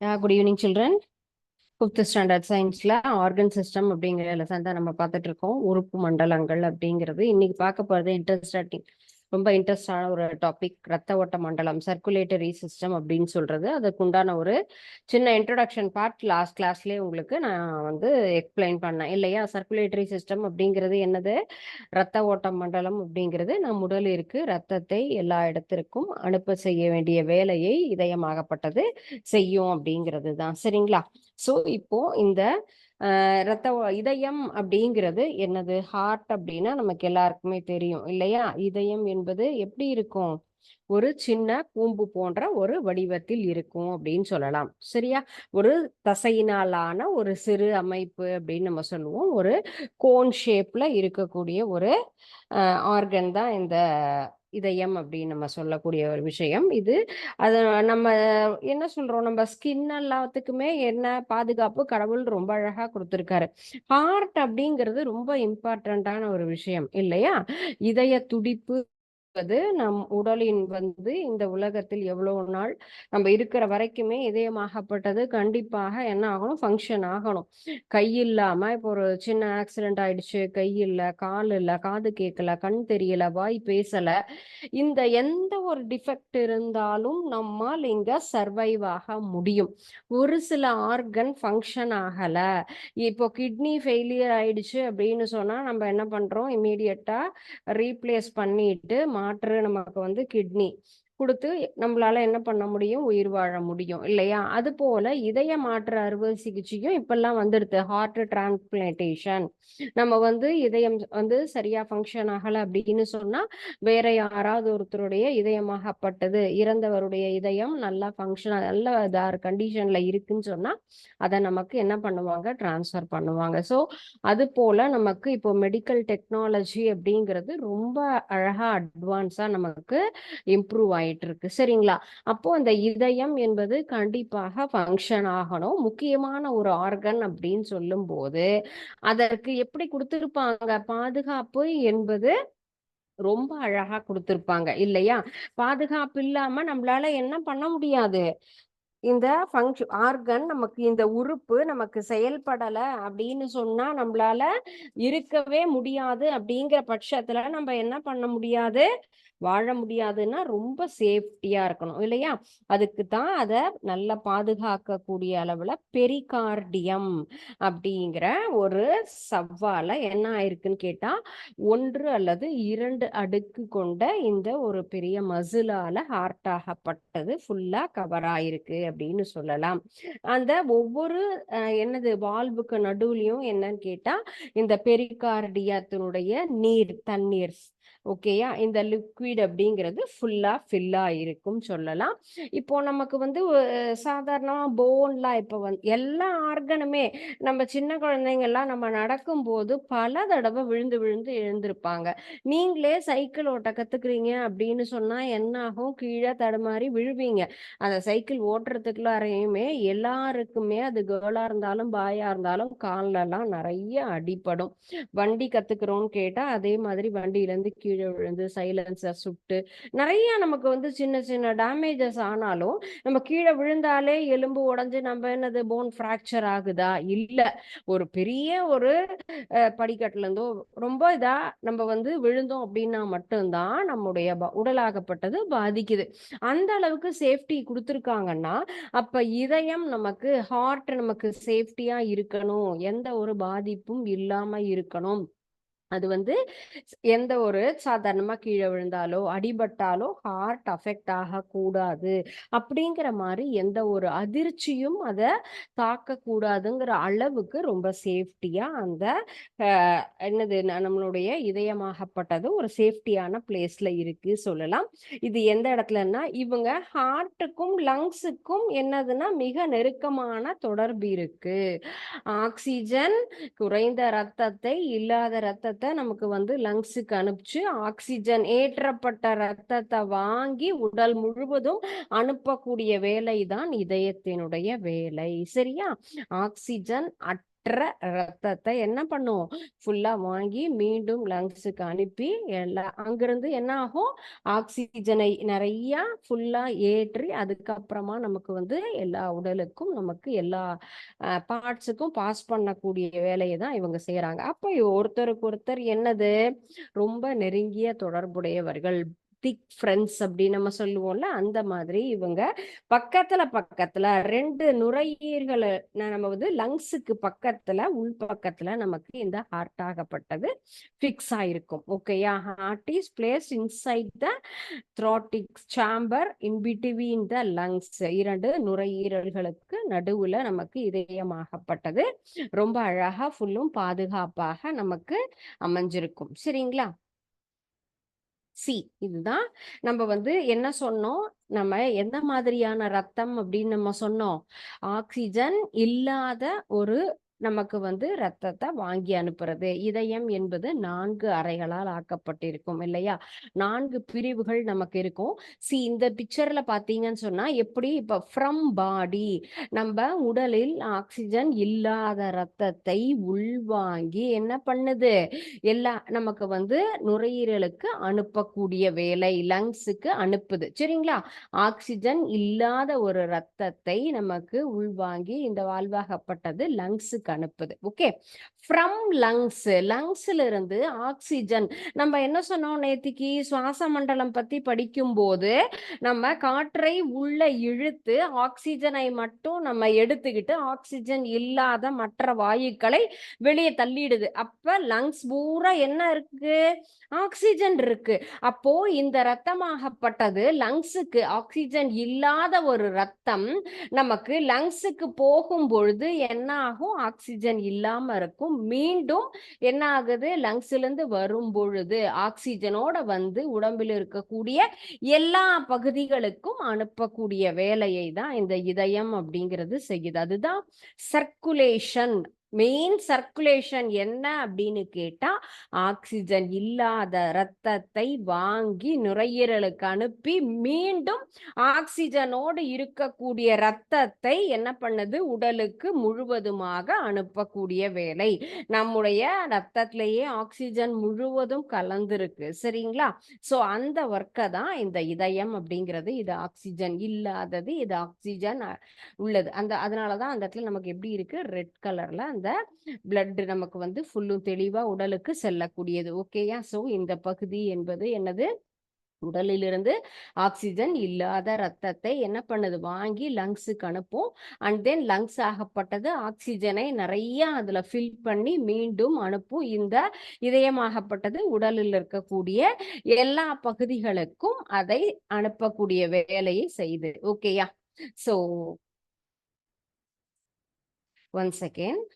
Good evening children fifth standard சயின்ஸ்ல organ system அப்படிங்கிற lesson தான் நம்ம பார்த்துட்டு இருக்கோம். உறுப்பு மண்டலங்கள் அப்படிங்கிறது. இன்னைக்கு பார்க்க போறது இன்ட்ரெஸ்டிங் ரொம்ப இன்ட்ரெஸ்டான ஒரு டாபிக் ரத்த ஓட்ட மண்டலம் சர்க்குலேட்டரி சிஸ்டம் அப்படின்னு சொல்றது. அதுக்கு உண்டான ஒரு சின்ன இன்ட்ரடக்ஷன் பார்ட் லாஸ்ட் கிளாஸ்லேயே உங்களுக்கு நான் வந்து எக்ஸ்பிளைன் பண்ணேன். இல்லையா? சர்க்குலேட்டரி சிஸ்டம் அப்படிங்கிறது என்னது? ரத்த ஓட்ட மண்டலம் அப்படிங்கிறது. நம் உடலிற்கு ரத்தத்தை எல்லா இடத்திற்கும் அனுப்ப செய்ய வேண்டிய வேலையை இதயமாகப்பட்டது செய்யும் அப்படிங்கிறது தான் சரிங்களா? ஸோ இப்போ இந்த ரத்த இதயம் அப்படிங்கிறது என்னது? ஹார்ட் அப்படின்னா நமக்கு எல்லாருக்குமே தெரியும் இல்லையா? இதயம் என்பது எப்படி இருக்கும்? ஒரு சின்ன கூம்பு போன்ற ஒரு வடிவத்தில் இருக்கும் அப்படின்னு சொல்லலாம். சரியா? ஒரு தசையினாலான ஒரு சிறு அமைப்பு அப்படின்னு நம்ம சொல்லுவோம். ஒரு கோன் ஷேப்ல இருக்கக்கூடிய ஒரு ஆர்கன் தான் இந்த இதயம் அப்படின்னு நம்ம சொல்லக்கூடிய ஒரு விஷயம் இது. அது நம்ம என்ன சொல்றோம்? நம்ம ஸ்கின் எல்லாத்துக்குமே என்ன பாதுகாப்பு கடவுள் ரொம்ப அழகா கொடுத்துருக்காரு. ஹார்ட் அப்படிங்கிறது ரொம்ப இம்பார்ட்டண்ட்டான ஒரு விஷயம் இல்லையா? இதய துடிப்பு என்பது நம் உடலின் வந்து இந்த உலகத்தில் எவ்வளவு நாள் நம்ம இருக்கிற வரைக்குமே இதயமாகப்பட்டது. கண்டிப்பாக என்ன ஆகணும்? ஃபங்க்ஷன் ஆகணும். கை இல்லாம இப்போ ஒரு சின்ன ஆக்சிடென்ட் ஆயிடுச்சு. கை இல்லை கால் இல்லை காது கேட்கல கண் தெரியல வாய் பேசல. இந்த எந்த ஒரு டிஃபெக்ட் இருந்தாலும் நம்மால் இங்க சர்வைவ் ஆக முடியும். ஒரு சில ஆர்கன் ஃபங்க்ஷன் ஆகல. இப்போ கிட்னி ஃபெயிலியர் ஆயிடுச்சு அப்படின்னு சொன்னா நம்ம என்ன பண்றோம்? இமீடியட்டா ரீப்ளேஸ் பண்ணிட்டு மாற்று நமக்கு வந்து கிட்னி கொடுத்து நம்மளால என்ன பண்ண முடியும்? உயிர் வாழ முடியும். இல்லையா? அது போல இதய மாற்று அறுவை சிகிச்சையும் இப்பெல்லாம் வந்துடுது. ஹார்ட் டிரான்ஸ்பிளான்டேஷன் நம்ம வந்து இதயம் வந்து சரியா ஃபங்க்ஷன் ஆகலை அப்படின்னு சொன்னா வேற யாராவது ஒருத்தருடைய இதயமாகப்பட்டது இறந்தவருடைய இதயம் நல்லா ஃபங்க்ஷன் நல்ல இதாக கண்டிஷன்ல இருக்குன்னு சொன்னா அதை நமக்கு என்ன பண்ணுவாங்க? டிரான்ஸ்ஃபர் பண்ணுவாங்க. ஸோ அது போல நமக்கு இப்போ மெடிக்கல் டெக்னாலஜி அப்படிங்கிறது ரொம்ப அழகா அட்வான்ஸா நமக்கு இம்ப்ரூவ் ஆயிடுச்சு ஆயிட்டு இருக்கு சரிங்களா? அப்போ அந்த இதயம் என்பது கண்டிப்பாக ஃபங்க்ஷன் ஆகணும். முக்கியமான ஒரு ஆர்கன் அப்படின்னு சொல்லும் போது அதற்கு எப்படி கொடுத்திருப்பாங்க? பாதுகாப்பு என்பது ரொம்ப அழகா கொடுத்திருப்பாங்க இல்லையா? பாதுகாப்பு இல்லாம நம்மளால என்ன பண்ண முடியாது? இந்த ஃபங்க்ஷன் ஆர்கன் நமக்கு இந்த உறுப்பு நமக்கு செயல்படல அப்படின்னு சொன்னா நம்மளால இருக்கவே முடியாது அப்படிங்கிற பட்சத்துல நம்ம என்ன பண்ண முடியாது? வாழ முடியாதுன்னா ரொம்ப சேஃப்டியா இருக்கணும் இல்லையா? அதுக்கு தான் அதை நல்லா பாதுகாக்கக்கூடிய அளவுல பெரிகார்டியம் அப்படிங்கிற ஒரு சவ்வால என்ன ஆயிருக்குன்னு கேட்டா ஒன்று அல்லது இரண்டு அடுக்கு கொண்ட இந்த ஒரு பெரிய மசிலால ஹார்ட் ஆகப்பட்டது ஃபுல்லா கவர் ஆயிருக்கு அப்படின்னு சொல்லலாம். அந்த ஒவ்வொரு என்னது வால்வுக்கு நடுவுலையும் என்னன்னு கேட்டா இந்த பெரிகார்டியத்தினுடைய நீர் தண்ணீர் ஓகேயா இந்த லிக்விட் அப்படிங்கிறது ஃபுல்லாக ஃபில்லாக இருக்கும் சொல்லலாம். இப்போ நமக்கு வந்து சாதாரணமாக போன்லாம் இப்போ வந்து எல்லா ஆர்கனுமே நம்ம சின்ன குழந்தைங்கள்லாம் நம்ம நடக்கும்போது பல தடவை விழுந்து விழுந்து எழுந்திருப்பாங்க. நீங்களே சைக்கிள் ஓட்ட கற்றுக்குறீங்க அப்படின்னு சொன்னால் என்ன ஆகும் கீழே தடுமாறி விழுவீங்க. அந்த சைக்கிள் ஓட்டுறதுக்குள்ளாரையுமே எல்லாருக்குமே அது கேர்ளாக இருந்தாலும் பாயாக இருந்தாலும் காலிலலாம் நிறைய அடிப்படும் வண்டி கற்றுக்குறோன்னு கேட்டால் அதே மாதிரி வண்டியிலேருந்து கீழே கீழே விழுந்து சைலன்சர் சுட்டு நிறைய நமக்கு வந்து சின்ன சின்ன டேமேஜஸ் ஆனாலும் நம்ம கீழே விழுந்தாலே எலும்பு உடஞ்சு நம்ம என்னது போன் ஃப்ராக்சர் ஆகுதா? இல்ல. ஒரு பெரிய ஒரு படிக்கட்டுல இருந்தோ ரொம்ப இதா நம்ம வந்து விழுந்தோம் அப்படின்னா மட்டும்தான் நம்முடைய உடலாகப்பட்டது பாதிக்குது. அந்த அளவுக்கு சேஃப்டி கொடுத்துருக்காங்கன்னா அப்ப இதயம் நமக்கு ஹார்ட் நமக்கு சேஃப்டியா இருக்கணும். எந்த ஒரு பாதிப்பும் இல்லாம இருக்கணும். அது வந்து எந்த ஒரு சாதாரணமா கீழே விழுந்தாலோ அடிபட்டாலோ ஹார்ட் அஃபெக்ட் ஆகக்கூடாது அப்படிங்கிற மாதிரி எந்த ஒரு அதிர்ச்சியும் அதை தாக்கக்கூடாதுங்கிற அளவுக்கு ரொம்ப சேஃப்டியா அந்த என்னது நம்மளுடைய இதயமாகப்பட்டது ஒரு சேஃப்டியான பிளேஸ்ல இருக்கு சொல்லலாம். இது எந்த இடத்துலன்னா இவங்க ஹார்ட்டுக்கும் லங்ஸுக்கும் என்னதுன்னா மிக நெருக்கமான தொடர்பு இருக்கு. ஆக்சிஜன் குறைந்த ரத்தத்தை இல்லாத ரத்தத்தை ரத்தத்தை நமக்கு வந்து லங்ஸுக்கு அனுப்பிச்சு ஆக்சிஜன் ஏற்றப்பட்ட ரத்தத்தை வாங்கி உடல் முழுவதும் அனுப்பக்கூடிய வேலை தான் இதயத்தினுடைய வேலை சரியா? ஆக்சிஜன் அட் மற்ற ரத்தத்தை என்ன பண்ணும் ஃபுல்லா வாங்கி மீண்டும் லங்ஸுக்கு அனுப்பி எல்லா அங்கிருந்து என்ன ஆகும்? ஆக்சிஜனை நிறைய ஃபுல்லா ஏற்றி அதுக்கப்புறமா நமக்கு வந்து எல்லா உடலுக்கும் நமக்கு எல்லா பார்ட்ஸுக்கும் பாஸ் பண்ணக்கூடிய வேலையை தான் இவங்க செய்யறாங்க அப்போ ஒருத்தருக்கு ஒருத்தர் என்னது? ரொம்ப நெருங்கிய தொடர்புடையவர்கள். திக் ஃப்ரெண்ட்ஸ் அப்படின்னு நம்ம சொல்லுவோம்ல அந்த மாதிரி இவங்க பக்கத்துல பக்கத்துல ரெண்டு நுரையீர்களை நம்ம வந்து லங்ஸுக்கு பக்கத்துல உள் பக்கத்துல நமக்கு இந்த ஹார்ட் ஆகப்பட்டது ஃபிக்ஸ் ஆயிருக்கும். ஓகேயா heart is place inside the thoracic chamber in between the lungs இரண்டு நுரையீரல்களுக்கு நடுவுல நமக்கு இதயமாகப்பட்டது. ரொம்ப அழகா ஃபுல்லும் பாதுகாப்பாக நமக்கு அமைஞ்சிருக்கும். சரிங்களா? சி. இதுதான் நம்ம வந்து என்ன சொன்னோம்? நம்ம எந்த மாதிரியான ரத்தம் அப்படின்னு நம்ம சொன்னோம்? ஆக்சிஜன் இல்லாத ஒரு நமக்கு வந்து ரத்தத்தை வாங்கி அனுப்புறது. இதயம் என்பது நான்கு அறைகளால் ஆக்கப்பட்டிருக்கும் இல்லையா? நான்கு பிரிவுகள் நமக்கு இருக்கும். சி இந்த பிக்சர்ல பாத்தீங்கன்னு சொன்னா எப்படி இப்ப ஃப்ரம் பாடி நம்ம உடலில் ஆக்சிஜன் இல்லாத ரத்தத்தை உள்வாங்கி என்ன பண்ணுது? எல்லா நமக்கு வந்து நுரையீரலுக்கு அனுப்பக்கூடிய வேலை லங்ஸுக்கு அனுப்புது. சரிங்களா? ஆக்சிஜன் இல்லாத ஒரு ரத்தத்தை நமக்கு உள்வாங்கி இந்த வாழ்வாகப்பட்டது லங்ஸுக்கு அனுப்புது. ஓகே ஃப்ரம் லங்ஸ் லங்ஸ்ல இருந்து ஆக்சிஜன் நம்ம என்ன சொன்னோம் நேத்திக்கு? சுவாச மண்டலம் பத்தி படிக்கும் போது நம்ம காற்றை உள்ள இழுத்து ஆக்சிஜனை மட்டும் நம்ம எடுத்துக்கிட்டு ஆக்சிஜன் இல்லாத மற்ற வாயுக்களை வெளியே தள்ளிடுது. அப்ப லங்ஸ் பூரா என்ன இருக்கு? ஆக்சிஜன் இருக்கு. அப்போ இந்த ரத்தமாகப்பட்டது லங்ஸுக்கு ஆக்சிஜன் இல்லாத ஒரு ரத்தம் நமக்கு லங்ஸுக்கு போகும் பொழுது என்ன ஆகும் ஆக்சிஜன் இல்லாம இருக்கும். மீண்டும் என்ன ஆகுது? லங்ஸ்ல இருந்து வரும் பொழுது ஆக்சிஜனோட வந்து உடம்பில் இருக்கக்கூடிய எல்லா பகுதிகளுக்கும் அனுப்பக்கூடிய வேலையை தான் இந்த இதயம் அப்படிங்கிறது செய்யுது. அதுதான் சர்க்குலேஷன் மெயின் சர்க்குலேஷன் என்ன அப்படின்னு கேட்டா ஆக்சிஜன் இல்லாத ரத்தத்தை வாங்கி நுரையீரலுக்கு அனுப்பி மீண்டும் ஆக்சிஜனோடு இருக்கக்கூடிய ரத்தத்தை என்ன பண்ணுது? உடலுக்கு முழுவதுமாக அனுப்பக்கூடிய வேலை. நம்முடைய ரத்தத்திலேயே ஆக்சிஜன் முழுவதும் கலந்துருக்கு. சரிங்களா? ஸோ அந்த ஒர்க்கை தான் இந்த இதயம் அப்படிங்கிறது. இது ஆக்சிஜன் இல்லாதது இது ஆக்சிஜன் உள்ளது. அந்த அதனால தான் அந்த இடத்துல நமக்கு எப்படி இருக்கு? ரெட் கலர்ல அந்த பிளட் நமக்கு வந்து ஃபுல்லும் தெளிவா உடலுக்கு செல்லக்கூடியது. ஓகேயா சோ இந்த பகுதி என்பது என்னது? உடலிலிருந்து ஆக்சிஜன் இல்லாத ரத்தத்தை என்ன பண்ணுது? வாங்கி லங்ஸுக்கு அனுப்பும். அண்ட் தென் லங்ஸ் ஆகப்பட்டது ஆக்சிஜனை நிறைய அதுல ஃபில் பண்ணி மீண்டும் அனுப்பும். இந்த இதயமாகப்பட்டது உடலில் இருக்கக்கூடிய எல்லா பகுதிகளுக்கும் அதை அனுப்பக்கூடிய வேலையை செய்து. ஓகேயா சோ ஒன் செகண்ட்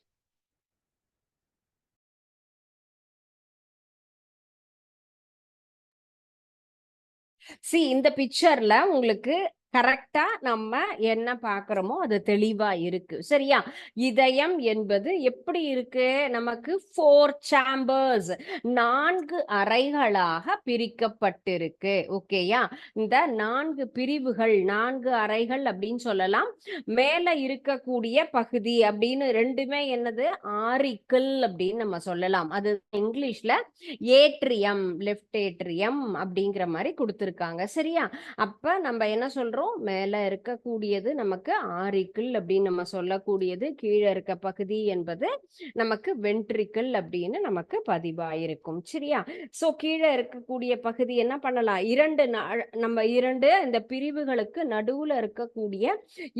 சி இந்த பிக்சர்ல உங்களுக்கு கரெக்டா நம்ம என்ன பாக்குறோமோ அது தெளிவா இருக்கு. சரியா? இதயம் என்பது எப்படி இருக்கு? நமக்கு ஃபோர் சாம்பர்ஸ் நான்கு அறைகளாக பிரிக்கப்பட்டிருக்கு. ஓகேயா இந்த நான்கு பிரிவுகள் நான்கு அறைகள் அப்படின்னு சொல்லலாம். மேல இருக்கக்கூடிய பகுதி அப்படின்னு ரெண்டுமே என்னது? ஆரிக்கல் அப்படின்னு நம்ம சொல்லலாம். அது இங்கிலீஷ்ல ஏட்ரியம் லெஃப்ட் ஏட்ரியம் அப்படிங்கிற மாதிரி கொடுத்துருக்காங்க. சரியா? அப்ப நம்ம என்ன சொல்றோம்? வரும் மேல இருக்கக்கூடியது நமக்கு ஆரிக்கிள் அப்படின்னு நம்ம சொல்லக்கூடியது. கீழே இருக்க பகுதி என்பது நமக்கு வென்ட்ரிக்கிள் அப்படின்னு நமக்கு பதிவாயிருக்கும். சரியா? சோ கீழே இருக்கக்கூடிய பகுதி என்ன பண்ணலாம்? இரண்டு நம்ம இரண்டு இந்த பிரிவுகளுக்கு நடுவுல இருக்கக்கூடிய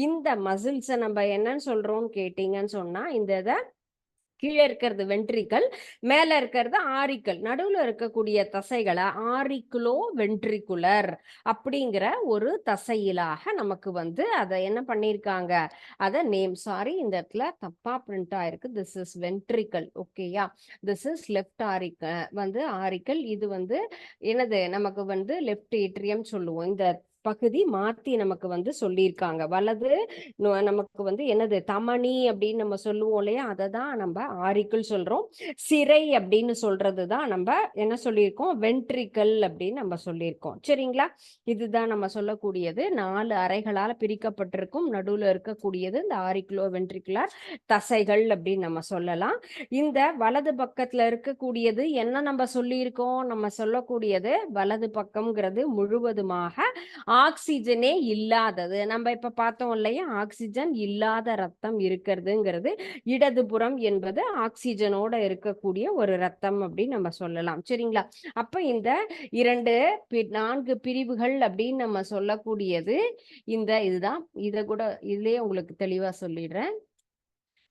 இந்த மசில்ஸை நம்ம என்னன்னு சொல்றோம்னு கேட்டீங்கன்னு சொன்னா இந்த இதை கீழே இருக்கிறது வென்ட்ரிக்கல் மேல இருக்கிறது ஆரிக்கல் நடுவுல இருக்கக்கூடிய தசைகளை ஆரிக்குலோ வென்ட்ரிக்குலர் அப்படிங்கிற ஒரு தசையிலாக நமக்கு வந்து அதை என்ன பண்ணியிருக்காங்க? அதை நேம் சாரி இந்த இடத்துல தப்பா பிரிண்ட் ஆயிருக்கு. திஸ் இஸ் வென்ட்ரிக்கல் ஓகேயா? திஸ் இஸ் லெஃப்ட் ஆரிக்கல் வந்து ஆரிக்கல் இது வந்து என்னது? நமக்கு வந்து லெஃப்ட் ஏட்ரியம் சொல்லுவோம். இந்த பகுதி மாத்தி நமக்கு வந்து சொல்லியிருக்காங்க. வலது நமக்கு வந்து என்னது? தமணி அப்படின்னு நம்ம சொல்லுவோம் இல்லையா? அதை தான் நம்ம ஆரிக்குள் சொல்றோம். சிறை அப்படின்னு சொல்றது தான் நம்ம என்ன சொல்லியிருக்கோம்? வென்ட்ரிக்கல் அப்படின்னு நம்ம சொல்லியிருக்கோம். சரிங்களா? இதுதான் நம்ம சொல்லக்கூடியது. நாலு அறைகளால் பிரிக்கப்பட்டிருக்கும். நடுவுல இருக்கக்கூடியது இந்த ஆரிக்குலோ வென்ட்ரிகுலர் தசைகள் அப்படின்னு நம்ம சொல்லலாம். இந்த வலது பக்கத்துல இருக்கக்கூடியது என்ன நம்ம சொல்லியிருக்கோம்? நம்ம சொல்லக்கூடியது வலது பக்கம்ங்கிறது முழுவதுமாக ஆக்சிஜனே இல்லாதது. நம்ம இப்ப பார்த்தோம் இல்லையா? ஆக்சிஜன் இல்லாத ரத்தம் இருக்கிறதுங்கிறது இடதுபுறம் என்பது ஆக்சிஜனோட இருக்கக்கூடிய ஒரு ரத்தம் அப்படின்னு நம்ம சொல்லலாம். சரிங்களா? அப்ப இந்த இரண்டு பி- நான்கு பிரிவுகள் அப்படின்னு நம்ம சொல்லக்கூடியது இந்த இதுதான். இதை கூட இதுலயே உங்களுக்கு தெளிவா சொல்லிடுறேன்.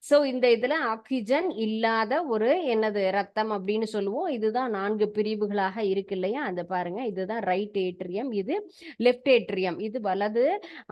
சோ இந்த இதுல ஆக்சிஜன் இல்லாத ஒரு என்னது ரத்தம் அப்படின்னு சொல்லுவோம். இதுதான் நான்கு பிரிவுகளாக இருக்கு இல்லையா? அது பாருங்க. இதுதான் ரைட் ஏட்ரியம் இது லெஃப்ட் ஏட்ரியம் இது வலது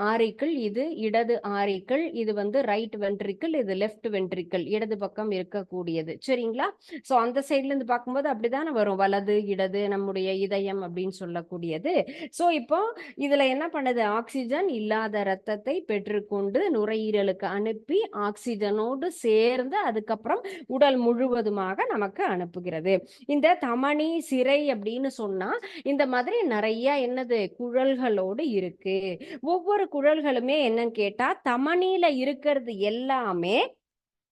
ஆரிக்கிள் இது இடது ஆரிக்கிள் இது வந்து ரைட் வென்ட்ரிக்கிள் இது லெஃப்ட் வென்ட்ரிக்கிள் இடது பக்கம் இருக்கக்கூடியது. சரிங்களா? சோ அந்த சைட்ல இருந்து பார்க்கும்போது அப்படிதானே வரும். வலது இடது நம்முடைய இதயம் அப்படின்னு சொல்லக்கூடியது. சோ இப்போ இதுல என்ன பண்ணுது? ஆக்சிஜன் இல்லாத ரத்தத்தை பெற்றுக்கொண்டு நுரையீரலுக்கு அனுப்பி ஆக்சிஜனோடு சேர்ந்து அதுக்கப்புறம் உடல் முழுவதுமாக நமக்கு அனுப்புகிறது. இந்த தமணி சிறை அப்படின்னு சொன்னா இந்த மாதிரி நிறைய என்னது குழல்களோடு இருக்கு. ஒவ்வொரு குழல்களுமே என்னன்னு கேட்டா தமணியில இருக்கிறது எல்லாமே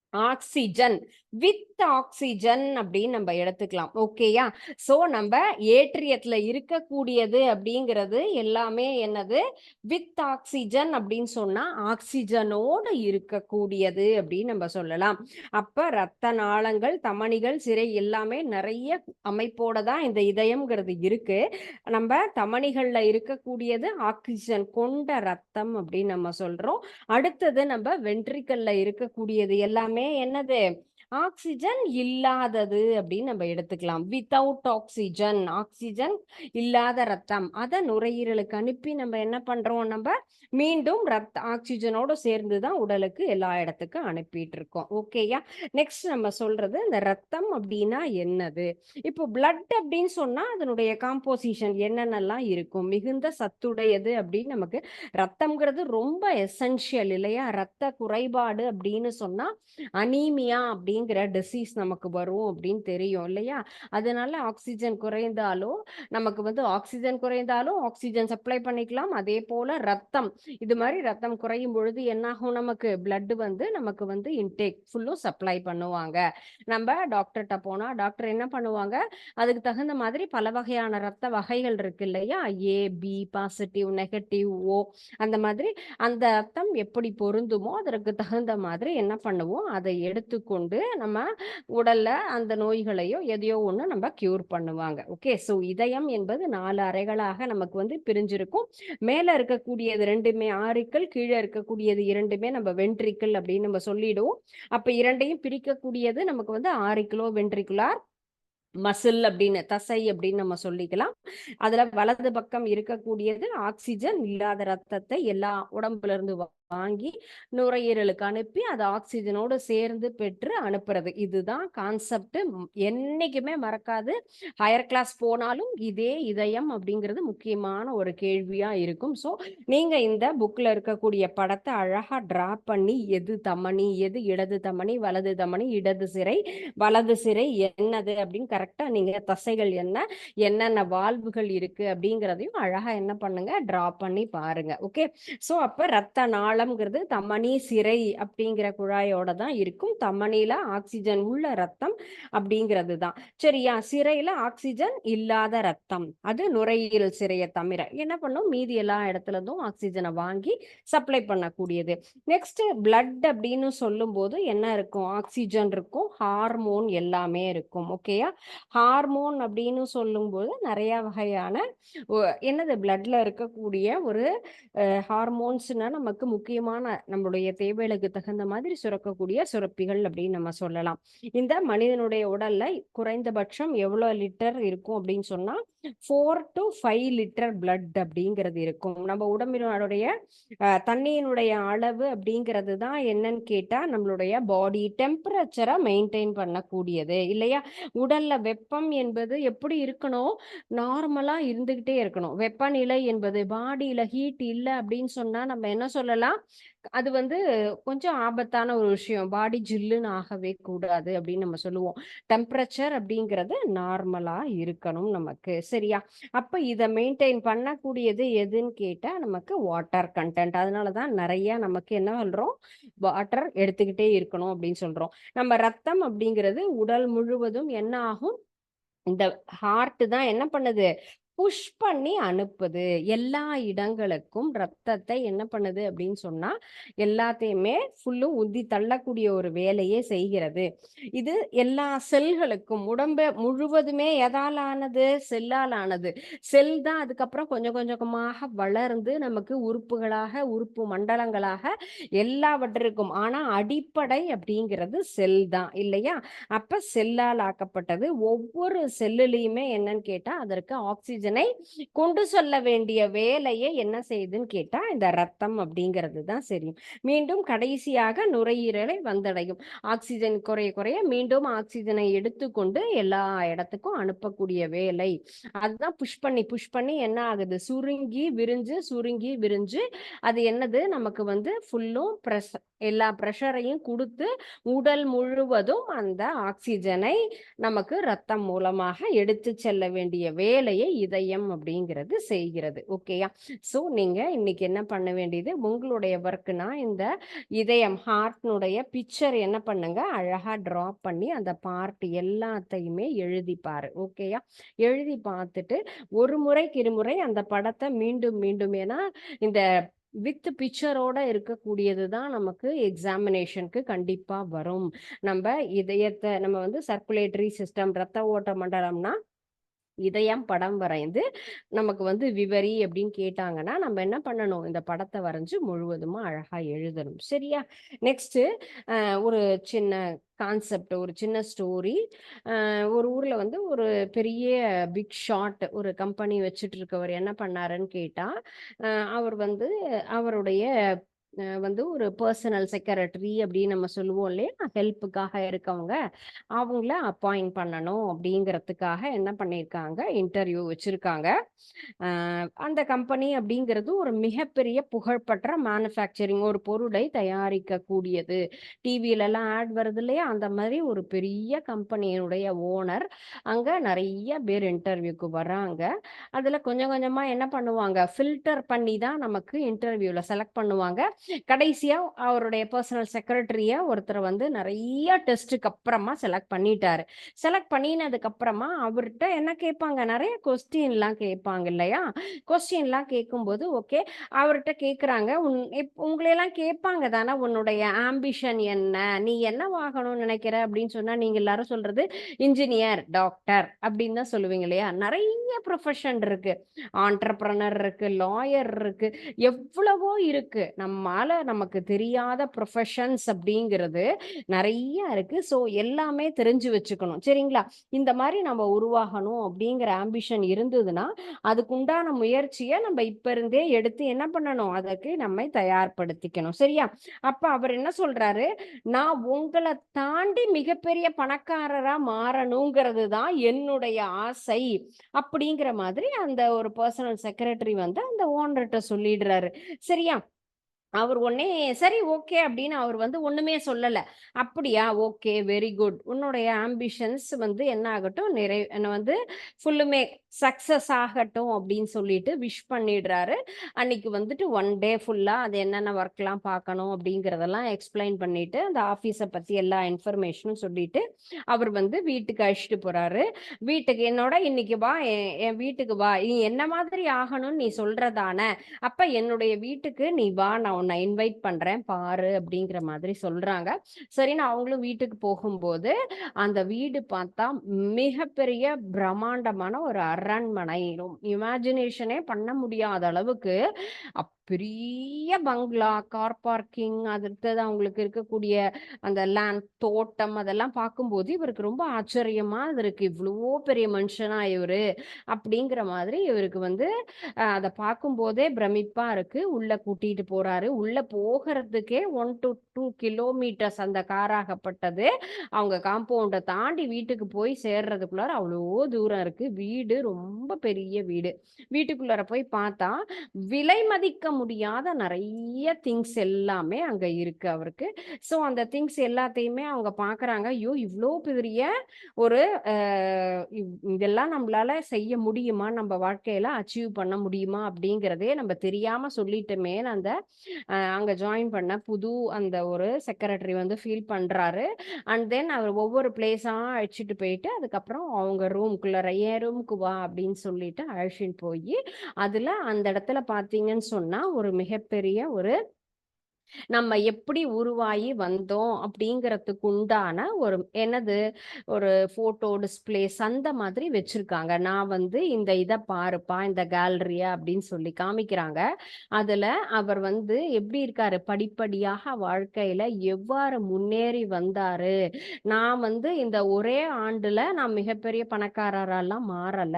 ஆக்சிஜன். வித் ஆக்சிஜன் அப்படின்னு நம்ம எடுத்துக்கலாம். ஓகேயா சோ நம்ம ஏற்றியத்துல இருக்கக்கூடியது அப்படிங்கிறது எல்லாமே என்னது? வித் ஆக்சிஜன் அப்படின்னு சொன்னா ஆக்சிஜனோடு இருக்கக்கூடியது அப்படின்னு நம்ம சொல்லலாம். அப்ப ரத்த நாளங்கள் தமணிகள் சிறை எல்லாமே நிறைய அமைப்போட தான் இந்த இதயம்ங்கிறது இருக்கு. நம்ம தமணிகள்ல இருக்கக்கூடியது ஆக்சிஜன் கொண்ட ரத்தம் அப்படின்னு நம்ம சொல்றோம். அடுத்தது நம்ம வென்ட்ரிக்கல்ல இருக்கக்கூடியது எல்லாமே என்னது? ஆக்சிஜன் இல்லாதது அப்படின்னு நம்ம எடுத்துக்கலாம். வித்தவுட் ஆக்சிஜன் ஆக்சிஜன் இல்லாத ரத்தம். அதை நுரையீரலுக்கு அனுப்பி நம்ம என்ன பண்றோம்? நம்ம மீண்டும் ரத்த ஆக்சிஜனோட சேர்ந்து தான் உடலுக்கு எல்லா இடத்துக்கும் அனுப்பிட்டு இருக்கோம். ஓகேயா நெக்ஸ்ட் நம்ம சொல்றது இந்த ரத்தம் அப்படின்னா என்னது? இப்போ பிளட் அப்படின்னு சொன்னா அதனுடைய காம்போசிஷன் என்னென்னலாம் இருக்கும்? மிகுந்த சத்துடையது அப்படின்னு நமக்கு ரத்தம்ங்கிறது ரொம்ப எசென்ஷியல் இல்லையா? ரத்த குறைபாடு அப்படின்னு சொன்னா அனீமியா அப்படின்னு அப்படிங்கிற டிசீஸ் நமக்கு வரும் அப்படின்னு தெரியும் இல்லையா? அதனால ஆக்சிஜன் குறைந்தாலும் நமக்கு வந்து ஆக்சிஜன் குறைந்தாலும் ஆக்சிஜன் சப்ளை பண்ணிக்கலாம். அதே போல ரத்தம் இது மாதிரி ரத்தம் குறையும் பொழுது என்னாகும் நமக்கு? பிளட் வந்து நமக்கு வந்து இன்டேக் ஃபுல்லும் சப்ளை பண்ணுவாங்க. நம்ம டாக்டர்கிட்ட போனா டாக்டர் என்ன பண்ணுவாங்க? அதுக்கு தகுந்த மாதிரி பல வகையான ரத்த வகைகள் இருக்கு இல்லையா? A B positive negative O அந்த மாதிரி. அந்த ரத்தம் எப்படி பொருந்துமோ அதற்கு தகுந்த மாதிரி என்ன பண்ணுவோம்? அதை எடுத்துக்கொண்டு நம்ம உடல்ல அந்த நோய்களையோ எதையோ ஒண்ணு நம்ம கியூர் பண்ணுவாங்க. ஓகே ஸோ இதயம் என்பது நாலு அறைகளாக நமக்கு வந்து பிரிஞ்சிருக்கும். மேல இருக்கக்கூடியது ரெண்டுமே ஆரிக்கல் கீழே இருக்கக்கூடியது இரண்டுமே நம்ம வென்ட்ரிக்கல் அப்படின்னு நம்ம சொல்லிடுவோம். அப்ப இரண்டையும் பிரிக்கக்கூடியது நமக்கு வந்து ஆறுக்கிலோ வென்ட்ரிகுலார் மசில் அப்படின்னு தசை அப்படின்னு நம்ம சொல்லிக்கலாம். அதுல வலது பக்கம் இருக்கக்கூடியது ஆக்சிஜன் இல்லாத ரத்தத்தை எல்லா உடம்புல இருந்து வாங்கி நுரையீரலுக்கு அனுப்பி அது ஆக்சிஜனோடு சேர்ந்து பெற்று அனுப்புறது. இதுதான் கான்செப்ட் என்னைக்குமே மறக்காது. ஹையர் கிளாஸ் போனாலும் இதே இதயம் அப்படிங்கிறது முக்கியமான ஒரு கேள்வியா இருக்கும். ஸோ நீங்க இந்த புக்ல இருக்கக்கூடிய படத்தை அழகா டிரா பண்ணி எது தமனி எது இடது தமனி வலது தமனி இடது சிறை வலது சிறை என்னது அப்படின்னு கரெக்டா நீங்க தசைகள் என்ன என்னென்ன வால்வுகள் இருக்கு அப்படிங்கிறதையும் அழகா என்ன பண்ணுங்க டிரா பண்ணி பாருங்க. ஓகே சோ அப்ப ரத்த நாள் நாளம்ங்கிறது தமனி சிறை அப்படிங்கிற குழாயோட தான் இருக்கும். தமனில ஆக்சிஜன் உள்ள ரத்தம் அப்படிங்கிறது தான் சரியா? சிறையில ஆக்சிஜன் இல்லாத ரத்தம். அது நுரையீரல் சிறையை தவிர. என்ன பண்ணும்? மீதி எல்லா இடத்துல இருந்தும் ஆக்சிஜனை வாங்கி சப்ளை பண்ணக்கூடியது. நெக்ஸ்ட் பிளட் அப்படின்னு சொல்லும்போது என்ன இருக்கும்? ஆக்சிஜன் இருக்கும். ஹார்மோன் எல்லாமே இருக்கும். ஓகேயா ஹார்மோன் அப்படின்னு சொல்லும்போது நிறைய வகையான என்னது? பிளட்ல இருக்கக்கூடிய ஒரு ஹார்மோன்ஸ்னா நமக்கு முக்கியமான நம்மளுடைய தேவைகளுக்கு தகுந்த மாதிரி சுரக்கக்கூடிய சுரப்பிகள் அப்படின்னு நம்ம சொல்லலாம். இந்த மனிதனுடைய உடல்ல குறைந்தபட்சம் எவ்வளவு லிட்டர் இருக்கும் அப்படின்னு சொன்னா four to five litre blood அப்படிங்கிறது இருக்கும். நம்ம உடம்பினுடைய தண்ணியினுடைய அளவு அப்படிங்கிறது தான் என்னன்னு கேட்டா நம்மளுடைய பாடி டெம்பரேச்சரை மெயின்டைன் பண்ணக்கூடியது. இல்லையா? உடல்ல வெப்பம் என்பது எப்படி இருக்கணும்? நார்மலா இருந்துகிட்டே இருக்கணும். வெப்பநிலை என்பது பாடியில ஹீட் இல்லை அப்படின்னு சொன்னா நம்ம என்ன சொல்லலாம்? அது வந்து கொஞ்சம் ஆபத்தான ஒரு விஷயம். பாடி ஜில்லுன்னு ஆகவே கூடாது அப்படின்னு நம்ம சொல்லுவோம். டெம்பரேச்சர் அப்படிங்கிறது நார்மலா இருக்கணும் நமக்கு. சரியா? அப்ப இதை மெயின்டைன் பண்ணக்கூடியது எதுன்னு கேட்டா நமக்கு வாட்டர் கண்டென்ட் அதனாலதான் நிறைய நமக்கு என்ன சொல்றோம்? வாட்டர் எடுத்துக்கிட்டே இருக்கணும் அப்படின்னு சொல்றோம். நம்ம ரத்தம் அப்படிங்கிறது உடல் முழுவதும் என்ன ஆகும்? இந்த ஹார்ட் தான் என்ன பண்ணுது? புஷ் பண்ணி அனுப்புது. எல்லா இடங்களுக்கும் ரத்தத்தை என்ன பண்ணுது அப்படின்னு சொன்னா எல்லாத்தையுமே ஃபுல்லும் உந்தி தள்ளக்கூடிய ஒரு வேலையே செய்கிறது. இது எல்லா செல்களுக்கும் உடம்ப முழுவதுமே எதால் ஆனது செல்லால் ஆனது செல் தான் அதுக்கப்புறம் கொஞ்சம் கொஞ்சமாக வளர்ந்து நமக்கு உறுப்புகளாக உறுப்பு மண்டலங்களாக எல்லாவற்றிற்கும். ஆனா அடிப்படை அப்படிங்கிறது செல் தான் இல்லையா? அப்ப செல்லால் ஆக்கப்பட்டது. ஒவ்வொரு செல்லுலையுமே என்னன்னு கேட்டா அதற்கு ஆக்சிஜன் கொண்டு சொல்ல வேண்டிய வேலையை என்ன செய்யுதுன்னு கேட்டா இந்த ரத்தம் அப்படிங்கிறது தான் சரி மீண்டும் கடைசியாக நுரையீரலை வந்தடையும். ஆக்சிஜன் குறைய குறைய மீண்டும் ஆக்சிஜனை எடுத்துக்கொண்டு எல்லா இடத்துக்கும் அனுப்பக்கூடிய வேலை. அதுதான் புஷ் பண்ணி புஷ் பண்ணி என்ன ஆகுது? சுருங்கி விரிஞ்சு சுருங்கி விரிஞ்சு அது என்னது? நமக்கு வந்து ஃபுல்லும் ப்ரெஷ் எல்லா ப்ரெஷரையும் கொடுத்து உடல் முழுவதும் அந்த ஆக்சிஜனை நமக்கு ரத்தம் மூலமாக எடுத்து செல்ல வேண்டிய வேலையை இதயம் அப்படிங்கிறது செய்கிறது. ஓகேயா ஸோ நீங்க இன்னைக்கு என்ன பண்ண வேண்டியது? உங்களுடைய ஒர்க்குனா இந்த இதயம் ஹார்ட்னுடைய பிக்சர் என்ன பண்ணுங்க? அழகா டிரா பண்ணி அந்த பார்ட் எல்லாத்தையுமே எழுதி பாரு. ஓகேயா எழுதி பார்த்துட்டு ஒரு முறைக்கு இருமுறை அந்த படத்தை மீண்டும் மீண்டும் ஏன்னா இந்த வித் பிக்சரோட இருக்கக்கூடியது தான் நமக்கு எக்ஸாமினேஷனுக்கு கண்டிப்பா வரும். நம்ம இதயத்தை நம்ம வந்து சர்க்குலேட்டரி சிஸ்டம் ரத்த ஓட்ட மண்டலம்னா இதயம் படம் வரைந்து நமக்கு வந்து விவரி அப்படின்னு கேட்டாங்கன்னா நம்ம என்ன பண்ணணும்? இந்த படத்தை வரைஞ்சு முழுவதுமா அழகா எழுதணும். சரியா? நெக்ஸ்ட் ஒரு சின்ன கான்செப்ட் ஒரு சின்ன ஸ்டோரி ஒரு ஊர்ல வந்து ஒரு பெரிய பிக் ஷாட் ஒரு கம்பெனி வச்சுட்டு இருக்கவர் என்ன பண்ணாருன்னு கேட்டா அவர் வந்து அவருடைய வந்து ஒரு பர்சனல் செக்ரட்டரி அப்படின்னு நம்ம சொல்லுவோம் இல்லையா? ஹெல்ப்புக்காக இருக்கவங்க. அவங்கள அப்பாயிண்ட் பண்ணணும் அப்படிங்கிறதுக்காக என்ன பண்ணியிருக்காங்க இன்டர்வியூ வச்சுருக்காங்க. அந்த கம்பெனி அப்படிங்கிறது ஒரு மிகப்பெரிய புகழ்பெற்ற மேனுஃபேக்சரிங் ஒரு பொருளை தயாரிக்கக்கூடியது. டிவியிலலாம் ஆட் வருது இல்லையா? அந்த மாதிரி ஒரு பெரிய கம்பெனியினுடைய ஓனர் அங்கே நிறைய பேர் இன்டர்வியூக்கு வர்றாங்க அதில் கொஞ்சம் கொஞ்சமாக என்ன பண்ணுவாங்க? ஃபில்டர் பண்ணி தான் நமக்கு இன்டர்வியூவில் செலக்ட் பண்ணுவாங்க. கடைசியா அவருடைய பர்சனல் செக்ரட்டரிய ஒருத்தர் வந்து நிறைய டெஸ்ட்டுக்கு அப்புறமா செலக்ட் பண்ணிட்டாரு. செலக்ட் பண்ணினதுக்கு அப்புறமா அவர்கிட்ட என்ன கேட்பாங்க? நிறைய கொஸ்டின்லாம் கேட்பாங்க இல்லையா? கொஸ்டின்லாம் கேட்கும்போது ஓகே அவர்கிட்ட கேட்குறாங்க உன் இப் உங்களையெல்லாம் கேட்பாங்க தானே? உன்னுடைய ஆம்பிஷன் என்ன? நீ என்னவாகணும்னு நினைக்கிற? அப்படின்னு சொன்னா நீங்க எல்லாரும் சொல்றது இன்ஜினியர் டாக்டர் அப்படின்னு தான் சொல்லுவீங்க இல்லையா? நிறைய ப்ரொஃபஷன் இருக்கு. ஆண்டர்பிரனர் இருக்கு லாயர் இருக்கு. எவ்வளவோ இருக்கு. நம்ம நம்மால நமக்கு தெரியாத ப்ரொஃபஷன்ஸ் அப்படிங்கிறது நிறைய இருக்கு. ஸோ எல்லாமே தெரிஞ்சு வச்சுக்கணும். சரிங்களா? இந்த மாதிரி நம்ம உருவாகணும் அப்படிங்கிற ஆம்பிஷன் இருந்ததுன்னா அதுக்குண்டான முயற்சியை நம்ம இப்ப இருந்தே எடுத்து என்ன பண்ணணும்? அதற்கு நம்மை தயார்படுத்திக்கணும். சரியா? அப்ப அவர் என்ன சொல்றாரு? நான் உங்களை தாண்டி மிகப்பெரிய பணக்காரரா மாறணுங்கிறது தான் என்னுடைய ஆசை. அப்படிங்கிற மாதிரி அந்த ஒரு பர்சனல் செக்ரட்டரி வந்து அந்த ஓனர்கிட்ட சொல்லிடுறாரு. சரியா? அவர் உடனே சரி ஓகே அப்படின்னு அவர் வந்து ஒண்ணுமே சொல்லல. அப்படியா? Okay very good. உன்னுடைய ஆம்பிஷன்ஸ் வந்து என்ன ஆகட்டும் நிறை என்ன வந்து ஃபுல்லுமே சக்சஸ் ஆகட்டும் அப்படின்னு சொல்லிட்டு விஷ் பண்ணிடுறாரு. அன்னைக்கு வந்துட்டு ஒன் டே ஃபுல்லா அது என்னென்ன ஒர்க்லாம் பார்க்கணும் அப்படிங்கிறதெல்லாம் எக்ஸ்பிளைன் பண்ணிட்டு அந்த ஆஃபீஸை பத்தி எல்லா இன்ஃபர்மேஷனும் சொல்லிட்டு அவர் வந்து வீட்டுக்கு அழைச்சிட்டு போறாரு. வீட்டுக்கு என்னோட இன்னைக்கு வா என் என் வீட்டுக்கு வா. நீ என்ன மாதிரி ஆகணும்னு நீ சொல்றதான? அப்ப என்னுடைய வீட்டுக்கு நீ வா நான் உன்னை இன்வைட் பண்றேன் பாரு அப்படிங்கிற மாதிரி சொல்றாங்க. சரின்னு அவங்களும் வீட்டுக்கு போகும்போது அந்த வீடு பார்த்தா மிகப்பெரிய பிரம்மாண்டமான ஒரு அரண்மனை. இமேஜினேஷனே பண்ண முடியாத அளவுக்கு பெரிய பங்களா கார் பார்க்கிங் அடுத்தது அவங்களுக்கு இருக்கக்கூடிய அந்த லேண்ட் தோட்டம் அதெல்லாம் பார்க்கும்போது இவருக்கு ரொம்ப ஆச்சரியமா இருக்கு. இவ்வளோ பெரிய மனுஷனா இவரு அப்படிங்கிற மாதிரி இவருக்கு வந்து அதை பார்க்கும்போதே பிரமிப்பா இருக்கு. உள்ள கூட்டிட்டு போறாரு உள்ள போகிறதுக்கே ஒன் டு டூ கிலோமீட்டர்ஸ் அந்த காராகப்பட்டது அவங்க காம்பவுண்டை தாண்டி வீட்டுக்கு போய் சேர்றதுக்குள்ளார அவ்வளோ தூரம் இருக்கு. வீடு ரொம்ப பெரிய வீடு. வீட்டுக்குள்ளார போய் பார்த்தா விலை மதிக்க முடியாத நிறைய திங்ஸ் எல்லாமே அங்க இருக்கு அவருக்கு. ஸோ அந்த திங்ஸ் எல்லாத்தையுமே அவங்க பார்க்குறாங்க. ஐயோ இவ்வளோ பெரிய ஒரு இவ்- இதெல்லாம் நம்மளால செய்ய முடியுமா? நம்ம வாழ்க்கையில அச்சீவ் பண்ண முடியுமா? அப்படிங்கிறதே நம்ம தெரியாம சொல்லிட்டோமே அந்த அங்க ஜாயின் பண்ண புது அந்த ஒரு செக்ரட்டரி வந்து ஃபீல் பண்றாரு. அண்ட் தென் அவர் ஒவ்வொரு பிளேஸா அழைச்சிட்டு போயிட்டு அதுக்கப்புறம் அவங்க ரூம்குள்ளார ஏன் ரூமுக்கு வா அப்படின்னு சொல்லிட்டு அழைச்சிட்டு போய் அதுல அந்த இடத்துல பாத்தீங்கன்னு சொன்னா ஒரு மிகப்பெரிய ஒரு நம்ம எப்படி உருவாகி வந்தோம் அப்படிங்கிறதுக்கு உண்டான ஒரு என்னது ஒரு போட்டோ டிஸ்பிளேஸ் அந்த மாதிரி வச்சிருக்காங்க. நான் வந்து இந்த இதை பாருப்பா இந்த கேலரியா அப்படின்னு சொல்லி காமிக்கிறாங்க. அதுல அவர் வந்து எப்படி இருக்காரு? படிப்படியாக வாழ்க்கையில எவ்வாறு முன்னேறி வந்தாரு? நான் வந்து இந்த ஒரே ஆண்டுல நான் மிகப்பெரிய பணக்காரரெல்லாம் மாறல.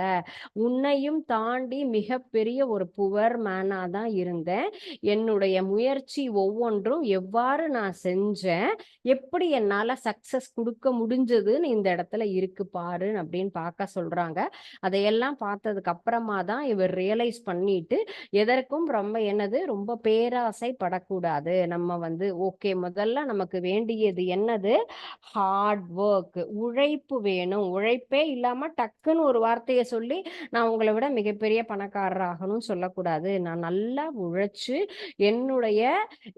உன்னையும் தாண்டி மிகப்பெரிய ஒரு புவர் மேனா தான் இருந்தேன். என்னுடைய முயற்சி ஒவ்வொரு ஒவ்வொன்றும் எவ்வாறு நான் செஞ்சேன்? எப்படி என்னால சக்சஸ் கொடுக்க முடிஞ்சதுன்னு இந்த இடத்துல இருக்கு பாரு அப்படின்னு பார்க்க சொல்றாங்க. அதையெல்லாம் பார்த்ததுக்கு அப்புறமா தான் இவர் ரியலைஸ் பண்ணிட்டு எதற்கும் ரொம்ப என்னது? ரொம்ப பேராசை படக்கூடாது. நம்ம வந்து ஓகே முதல்ல நமக்கு வேண்டியது என்னது? ஹார்ட் ஒர்க் உழைப்பு வேணும். உழைப்பே இல்லாம டக்குன்னு ஒரு வார்த்தையை சொல்லி நான் உங்களை விட மிகப்பெரிய பணக்காரர் ஆகணும்னு சொல்லக்கூடாது. நான் நல்லா உழைச்சு என்னுடைய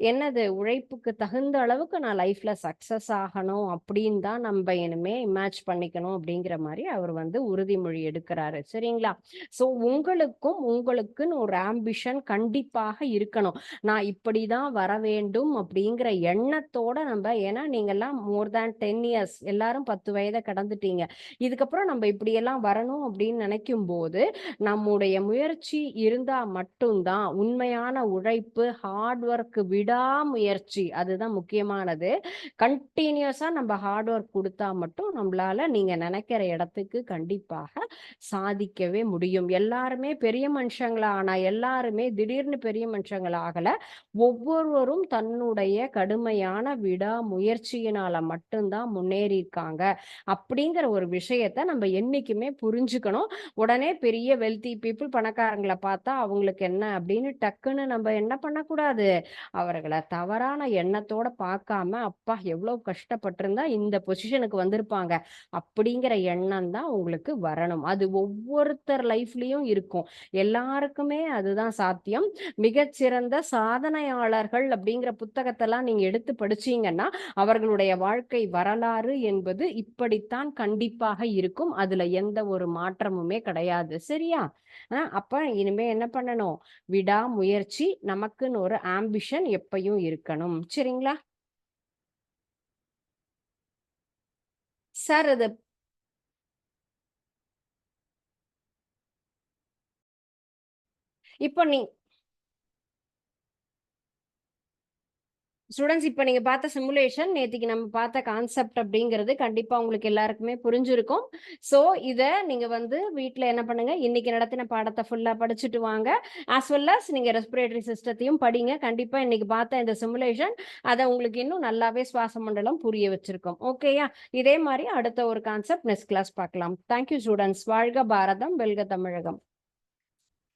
என்னது உழைப்புக்கு தகுந்த அளவுக்கு நான் லைஃப்ல சக்சஸ் ஆகணும் அப்படின்னு தான் நம்ம இனிமே இமேஜ் பண்ணிக்கணும் அப்படிங்கிற மாதிரி அவர் வந்து உறுதிமொழி எடுக்கிறாரு. சரிங்களா? ஸோ உங்களுக்கும் உங்களுக்குன்னு ஒரு ஆம்பிஷன் கண்டிப்பாக இருக்கணும். நான் இப்படிதான் வர வேண்டும் அப்படிங்கிற எண்ணத்தோட நம்ம ஏன்னா நீங்கெல்லாம் மோர் தேன் டென் இயர்ஸ் எல்லாரும் பத்து வயதை கடந்துட்டீங்க. இதுக்கப்புறம் நம்ம இப்படியெல்லாம் வரணும் அப்படின்னு நினைக்கும் போது நம்முடைய முயற்சி இருந்தா மட்டும்தான் உண்மையான உழைப்பு ஹார்ட் ஒர்க் விடாமுயற்சி அதுதான் முக்கியமானது. கண்டினியூஸா நம்ம ஹார்ட் ஒர்க் கொடுத்தா மட்டும் நம்மளால நீங்க நினைக்கிற இடத்துக்கு கண்டிப்பாக சாதிக்கவே முடியும். எல்லாருமே பெரிய மனுஷங்களா ஆனா எல்லாருமே திடீர்னு பெரிய மனுஷங்களா ஆகல. ஒவ்வொருவரும் தன்னுடைய கடுமையான விடாமுயற்சியினால மட்டும்தான் முன்னேறி இருக்காங்க. அப்படிங்கிற ஒரு விஷயத்த நம்ம என்னைக்குமே புரிஞ்சுக்கணும். உடனே பெரிய வெல்தி பீப்புள் பணக்காரங்களை பார்த்தா அவங்களுக்கு என்ன அப்படின்னு டக்குன்னு நம்ம என்ன பண்ணக்கூடாது? அவர்கள் தவறான எண்ணத்தோட பார்க்காம அப்பா எவ்வளவு கஷ்டப்பட்டிருந்தா இந்த பொசிஷனுக்கு வந்திருப்பாங்க அப்படிங்கிற எண்ணம் தான் உங்களுக்கு வரணும். அது ஒவ்வொருத்தர் லைஃப்லயும் இருக்கும். எல்லாருக்குமே அதுதான் சாத்தியம். மிகச்சிறந்த சாதனையாளர்கள் அப்படிங்கிற புத்தகத்தெல்லாம் நீங்க எடுத்து படிச்சீங்கன்னா அவர்களுடைய வாழ்க்கை வரலாறு என்பது இப்படித்தான் கண்டிப்பாக இருக்கும். அதுல எந்த ஒரு மாற்றமுமே கிடையாது. சரியா? அப்ப இனிமே என்ன பண்ணணும்? விடாமுயற்சி நமக்குன்னு ஒரு ஆம்பிஷன் எப்பயும் இருக்கணும். சரிங்களா? சார் அது இப்போ நீ ஸ்டூடெண்ட்ஸ் இப்போ நீங்கள் பார்த்த சிமுலேஷன் நேற்றுக்கு நம்ம பார்த்த கான்செப்ட் அப்படிங்கிறது கண்டிப்பாக உங்களுக்கு எல்லாருக்குமே புரிஞ்சிருக்கும். ஸோ இதை நீங்கள் வந்து வீட்டில் என்ன பண்ணுங்கள் இன்றைக்கி நடத்தின பாடத்தை ஃபுல்லாக படிச்சுட்டு வாங்க. ஆஸ் வெல் அஸ் நீங்கள் ரெஸ்பிரேட்டரி சிஸ்டத்தையும் படிங்க. கண்டிப்பாக இன்றைக்கி பார்த்த இந்த சிமுலேஷன் அதை உங்களுக்கு இன்னும் நல்லாவே சுவாச மண்டலம் புரிய வச்சுருக்கோம். ஓகேயா இதே மாதிரி அடுத்த ஒரு கான்செப்ட் நெக்ஸ்ட் கிளாஸ் பார்க்கலாம். தேங்க்யூ ஸ்டூடெண்ட்ஸ் வாழ்க பாரதம் வெல்க தமிழகம்.